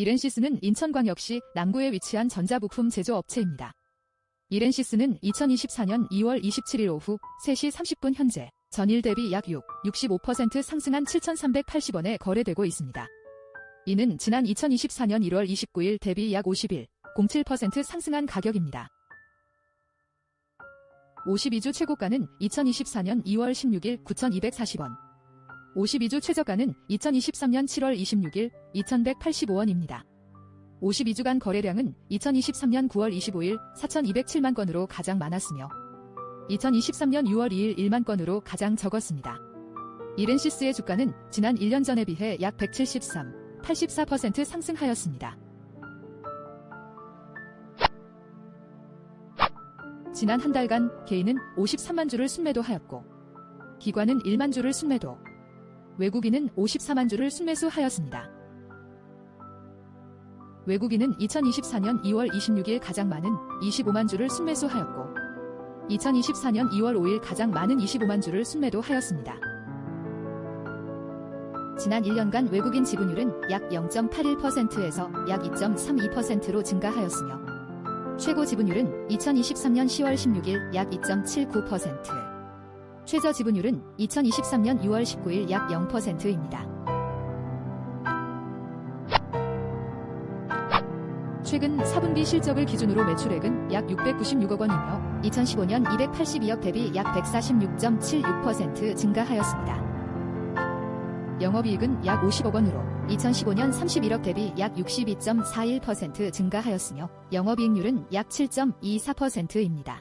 이렌시스는 인천광역시 남구에 위치한 전자부품 제조업체입니다. 이렌시스는 2024년 2월 27일 오후 3시 30분 현재 전일 대비 약 6, 65% 상승한 7,380원에 거래되고 있습니다. 이는 지난 2024년 1월 29일 대비 약 51, 07% 상승한 가격입니다. 52주 최고가는 2024년 2월 16일 9,240원, 52주 최저가는 2023년 7월 26일 2,185원입니다. 52주간 거래량은 2023년 9월 25일 4,207만 건으로 가장 많았으며 2023년 6월 2일 1만 건으로 가장 적었습니다. 이렌시스의 주가는 지난 1년 전에 비해 약 173, 84% 상승하였습니다. 지난 한 달간 개인은 53만 주를 순매도하였고 기관은 1만 주를 순매도, 외국인은 54만 주를 순매수하였습니다. 외국인은 2024년 2월 26일 가장 많은 25만 주를 순매수하였고 2024년 2월 5일 가장 많은 25만 주를 순매도하였습니다. 지난 1년간 외국인 지분율은 약 0.81%에서 약 2.32%로 증가하였으며 최고 지분율은 2023년 10월 16일 약 2.79%, 최저 지분율은 2023년 6월 19일 약 0%입니다. 최근 4분기 실적을 기준으로 매출액은 약 696억 원이며 2015년 282억 대비 약 146.76% 증가하였습니다. 영업이익은 약 50억 원으로 2015년 31억 대비 약 62.41% 증가하였으며 영업이익률은 약 7.24%입니다.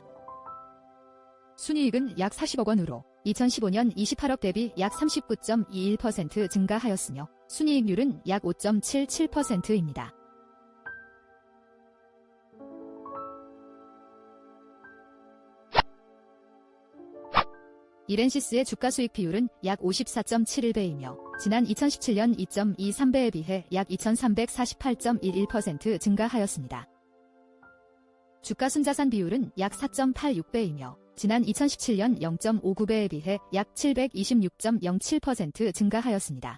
순이익은 약 40억 원으로 2015년 28억 대비 약 39.21% 증가하였으며 순이익률은 약 5.77%입니다. 이렌시스의 주가 수익 비율은 약 54.71배이며 지난 2017년 2.23배에 비해 약 2348.11% 증가하였습니다. 주가 순자산 비율은 약 4.86배이며 지난 2017년 0.59배에 비해 약 726.07% 증가하였습니다.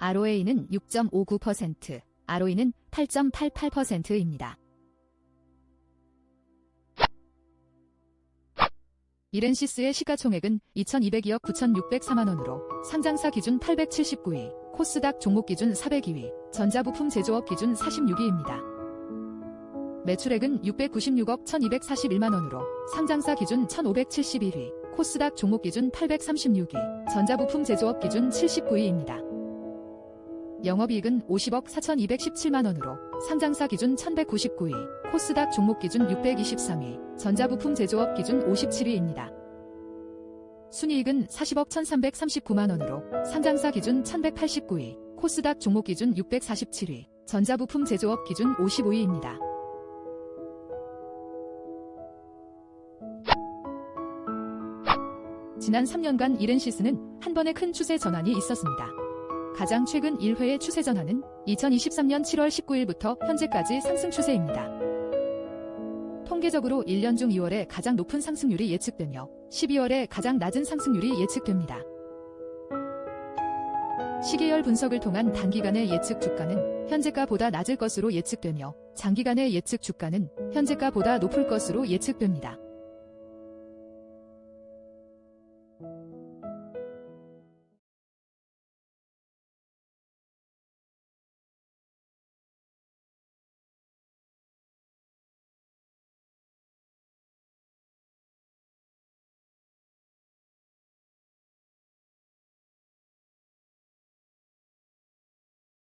ROA는 6.59%, ROE는 8.88%입니다. 이렌시스의 시가총액은 2,202억 9,604만 원으로 상장사 기준 879위, 코스닥 종목 기준 402위, 전자부품 제조업 기준 46위입니다. 매출액은 696억 1,241만 원으로 상장사 기준 1,571위, 코스닥 종목 기준 836위, 전자부품 제조업 기준 79위입니다. 영업이익은 50억 4,217만 원으로 상장사 기준 1,199위, 코스닥 종목 기준 623위, 전자부품 제조업 기준 57위입니다. 순이익은 40억 1,339만 원으로 상장사 기준 1,189위, 코스닥 종목 기준 647위, 전자부품 제조업 기준 55위입니다. 지난 3년간 이렌시스는 한 번의 큰 추세 전환이 있었습니다. 가장 최근 1회의 추세 전환은 2023년 7월 19일부터 현재까지 상승 추세입니다. 통계적으로 1년 중 2월에 가장 높은 상승률이 예측되며 12월에 가장 낮은 상승률이 예측됩니다. 시계열 분석을 통한 단기간의 예측 주가는 현재가보다 낮을 것으로 예측되며 장기간의 예측 주가는 현재가보다 높을 것으로 예측됩니다.